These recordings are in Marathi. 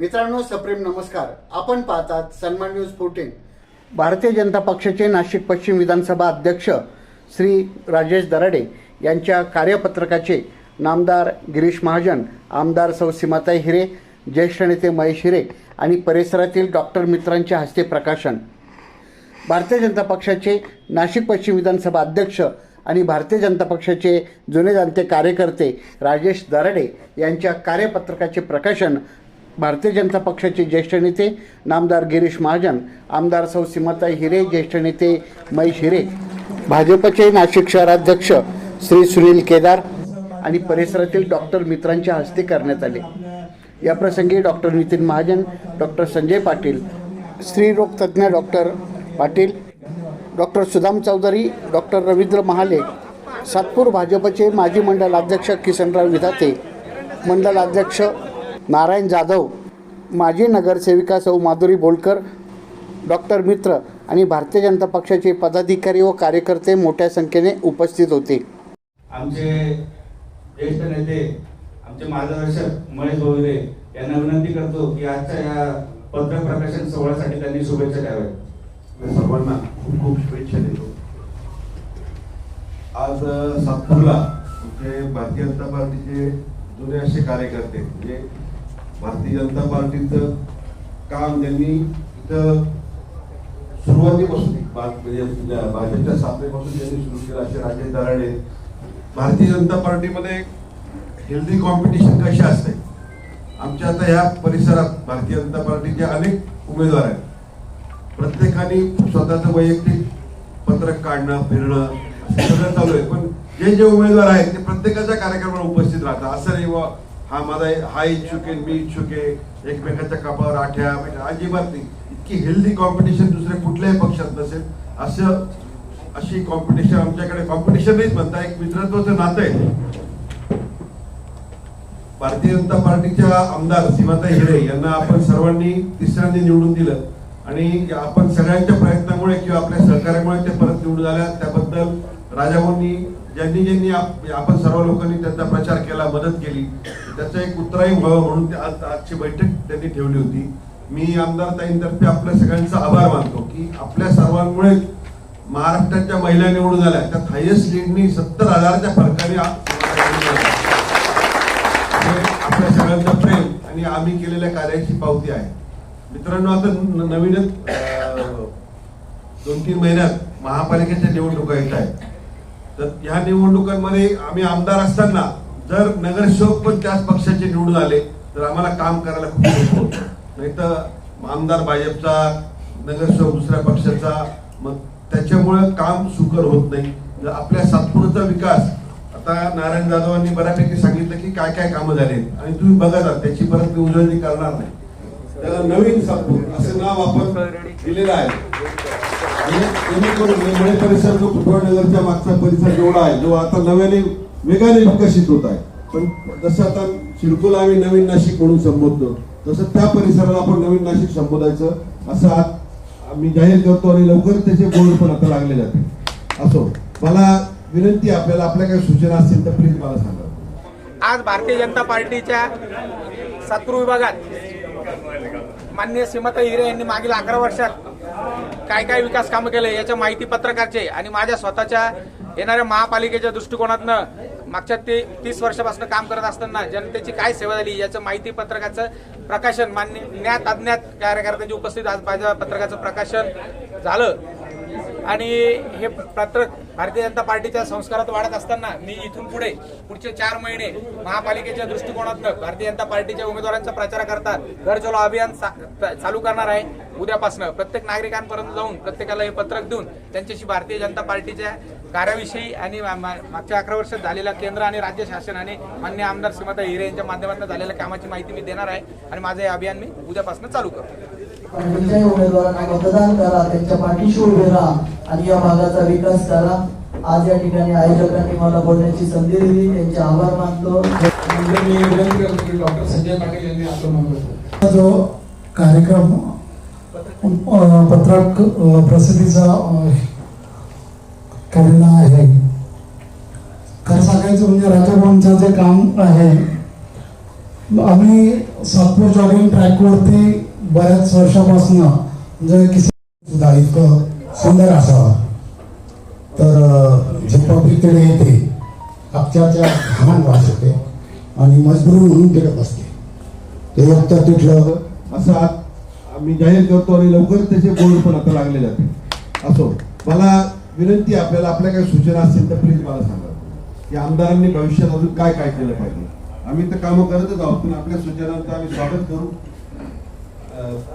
मित्रांनो सप्रेम नमस्कार. आपण पाहतात सन्मान न्यूज फोर्टीन भारतीय जनता पक्षाचे नाशिक पश्चिम विधानसभा अध्यक्ष श्री राजेश दराडे यांच्या कार्यपत्रकाचे नामदार गिरीश महाजन आमदार सौ सीमाताई हिरे ज्येष्ठ नेते महेश हिरे आणि परिसरातील डॉक्टर मित्रांच्या हस्ते प्रकाशन. भारतीय जनता पक्षाचे नाशिक पश्चिम विधानसभा अध्यक्ष आणि भारतीय जनता पक्षाचे जुने जाणते कार्यकर्ते राजेश दराडे यांच्या कार्यपत्रकाचे प्रकाशन भारतीय जनता पक्षाचे ज्येष्ठ नेते नामदार गिरीश महाजन आमदार सौ सीमाताई हिरे ज्येष्ठ नेते महेश हिरे भाजपचे नाशिक शहराध्यक्ष श्री सुनील केदार आणि परिसरातील डॉक्टर मित्रांच्या हस्ते करण्यात आले. याप्रसंगी डॉक्टर नितीन महाजन डॉक्टर संजय पाटील स्त्रीरोग तज्ज्ञ doctor Patil doctor Sudam Chaudhari doctor Ravindra Mahale Satpur भाजपचे माजी मंडल अध्यक्ष किसनराव विधाते मंडल अध्यक्ष नारायण जाधव माजी नगरसेविका सौ माधुरी बोलकर डॉक्टर मित्र आणि भारतीय जनता पक्षाचे पदाधिकारी व कार्यकर्ते मोठ्या संख्येने उपस्थित होते. आमचे ज्येष्ठ नेते आमचे मार्गदर्शक महेश भोईरे यांना विनंती करतो की आजच्या या पत्रक प्रकाशन सोहळ्यासाठी त्यांनी शुभेच्छा द्याव्यात. मी सर्वांना खूप खूप शुभेच्छा देतो. आज सातपूरला भारतीय जनता पार्टीचे जुने असे कार्यकर्ते म्हणजे भारतीय जनता पार्टीचं काम त्यांनी इथं सुरुवातीपासून म्हणजे, म्हणजे भाजपच्या स्थापनेपासून त्यांनी सुरू केलं असे राजेश दराडे भारतीय जनता पार्टीमध्ये हेल्दी कॉम्पिटिशन कशी असते आमच्या आता ह्या परिसरात भारतीय जनता पार्टीचे अनेक उमेदवार आहेत. प्रत्येकाने स्वतःचं वैयक्तिक पत्रक काढणं फिरणं असं सगळं चालू आहे. पण जे जे उमेदवार आहेत ते प्रत्येकाच्या कार्यक्रमाला उपस्थित राहतात. असं नाही बुवा हा माझा हा इच्छुक आहे मी इच्छुक आहे एकमेकाच्या कपावर आठ्या अजिबात नाही. इतकी हेल्दी कॉम्पिटिशन दुसऱ्या कुठल्याही पक्षात नसेल. असं अशी कॉम्पिटिशन आमच्याकडे कॉम्पिटिशन नाहीच म्हणता. एक मित्रत्वाचं नातं आहे. भारतीय जनता पार्टीच्या आमदार सीमाताई हिरे यांना आपण सर्वांनी तिसऱ्यांदा निवडून दिलं. आणि आपण सगळ्यांच्या प्रयत्नामुळे किंवा आपल्या सहकार्यामुळे ते परत निवडून आल्या. त्याबद्दल राजाभाऊंनी ज्यांनी ज्यांनी आपण सर्व लोकांनी त्यांचा प्रचार मदत केली. त्याचं एक उत्तराही व्हावं म्हणून आज आजची बैठक त्यांनी ठेवली होती. मी आमदार ताईंतर्फे आपल्या सगळ्यांचा आभार मानतो की आपल्या सर्वांमुळे महाराष्ट्राच्या महिला निवडून झाल्या त्यात हायेस्ट लीडनी सत्तर हजाराच्या फरकाने आपल्या सगळ्यांचा प्रेम आणि आम्ही केलेल्या कार्याची पावती आहे. मित्रांनो आता नवीनच दोन तीन महिन्यात महापालिकेच्या निवडणुका येत आहेत. तर ह्या निवडणुकांमध्ये आम्ही आमदार असताना जर नगरसेवक पण त्याच पक्षाचे निवडून आले तर आम्हाला काम करायला खूप सोपं होतं. नाही तर आमदार भाजपचा नगरसेवक दुसऱ्या पक्षाचा मग त्याच्यामुळे काम सुकर होत नाही. जर आपल्या सातपुराचा विकास आता नारायण जाधवांनी बऱ्यापैकी सांगितलं की काय काय कामं झाले आणि तुम्ही बघत आहात त्याची परत मी उजळणी करणार नाही. त्याला नवीन सातपूर असं नाव आपण दिलेलं आहे. आणि जेणेकरून परिसर जो नगरच्या मागचा परिसर जेवढा आहे जो आता नव्याने वेगाने विकसित होत आहे. पण जसं आता सिडकोला आम्ही नवीन नाशिक म्हणून संबोधतो तसं त्या परिसराला आपण नवीन नाशिक संबोधायचं असं आज आम्ही जाहीर करतो आणि लवकर त्याचे बोर्ड पण आता लागले जाते असो मला विनंती आपल्याला आपल्या काही सूचना असतील तर प्लीज मला सांगा. आज भारतीय जनता पार्टीच्या सातपूर विभागात माननीय सीमाता हिरे यांनी मागील अकरा वर्षात काय काय विकास कामं केले याच्या माहिती पत्रकारचे आणि माझ्या स्वतःच्या येणाऱ्या महापालिकेच्या दृष्टिकोनातनं मागच्या ते तीस वर्षापासून काम करत असताना जनतेची काय सेवा झाली याचं माहिती पत्रकाचं प्रकाशन मान्य ज्ञात अज्ञात कार्यकर्त्यांची उपस्थित आज माझ्या पत्रकाचं प्रकाशन झालं. आणि हे पत्रक भारतीय जनता पार्टीच्या संस्कारात वाढत असताना मी इथून पुढे पुढचे चार महिने महापालिकेच्या दृष्टिकोनातनं भारतीय जनता पार्टीच्या उमेदवारांचा प्रचार करता घर चलो अभियान चा- चालू करणार आहे. उद्यापासनं प्रत्येक नागरिकांपर्यंत जाऊन प्रत्येकाला हे पत्रक देऊन त्यांच्याशी भारतीय जनता पार्टीच्या कार्याविषयी आणि मागच्या अकरा वर्षात झालेल्या केंद्र आणि राज्य शासन आणि मान्य आमदार श्रीमती हिरे यांच्या माध्यमातून झालेल्या कामाची माहिती मी देणार आहे आणि माझं हे अभियान मी उद्यापासून चालू करतो. उमेदवारांना मतदान करा त्यांच्या पाठीशी उभे राहा आणि या भागाचा विकास करा. आज या ठिकाणी आयोजकांनी मला बोलण्याची संधी दिली त्यांचे आभार मानतो. मी विनंती करतो की डॉक्टर संजय पाटील यांनी आपलं जो कार्यक्रम पत्रक प्रसिद्धीचा करणं आहे. खरं सांगायचं म्हणजे राजाभाऊंचं जे काम आहे आम्ही सातपूर जॉगिंग ट्रॅकवरती बऱ्याच वर्षापासून म्हणजे किसी सुद्धा इतकं सुंदर असावा. तर जे पब्लिक तिकडे येते अक्षरच्या घाण वास येते आणि मजबूर म्हणून तिकडे बसते. ते एक तिथलं असं आम्ही जाहीर करतो आणि लवकर त्याचे बोर्ड पण आता लागले जाते असो मला विनंती आपल्याला आपल्या काही सूचना असतील तर प्लीज मला सांगा. की आमदारांनी भविष्यात अजून काय काय केलं पाहिजे? आम्ही तर कामं करतच आहोत पण आपल्या सूचनांचं आम्ही स्वागत करू.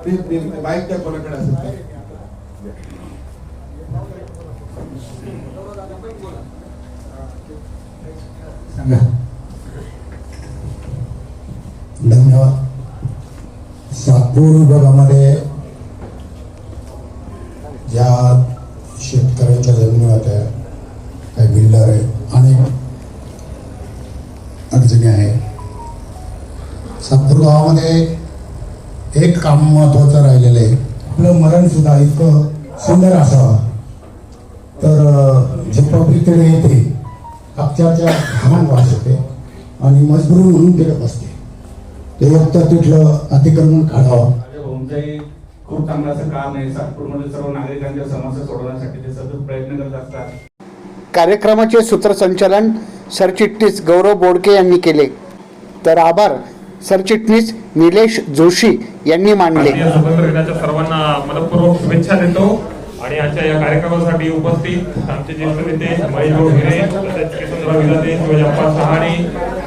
प्लीज बाईक त्या कोणाकडे असेल सांगा. धन्यवाद. सातपूर विभागामध्ये ज्या सातपूर गावामध्ये एक काम महत्वाचं राहिलेलं आहे. आपलं मरण सुद्धा इतकं सुंदर असावं. तर जे पब्लिक तिकडे येते अक्षरच्या घाण वास येते आणि मजबूर म्हणून तिकडे बसते. ते एक तर तिथलं अतिक्रमण काढावं. खूप चांगलं असं काम आहे. सातपूरमधील सर्व नागरिकांच्या समस्या सोडवण्यासाठी ते सतत प्रयत्न करत असतात. कार्यक्रमाचे सूत्रसंचालन सरचिटणीस गौरव बोडके यांनी केले. तर आभार. सरचिटणीस निलेश जोशी यांनी सर्वांना मनपूर्वक शुभेच्छा देतो आणि आजच्या या कार्यक्रमासाठी उपस्थित आमचे ज्येष्ठ नेते महेश भाऊ हिरे तसेच किशनराव विलाते शिवजप्पा सहाणे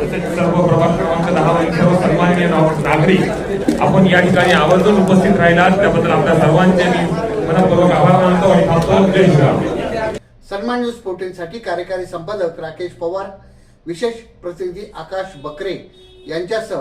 तसेच सर्व प्रभाग क्रमांक दहा वरील सर्व सन्माननीय नागरिक. आपण या ठिकाणी आवर्जून उपस्थित राहिलात. त्याबद्दल आपल्या सर्वांचे मी मनपूर्वक आभार मानतो आणि थांबतो जय श्रीराम. सन्मान न्यूज फोर्टीनसाठी कार्यकारी संपादक राकेश पवार विशेष प्रतिनिधी आकाश बकरे यांच्यासह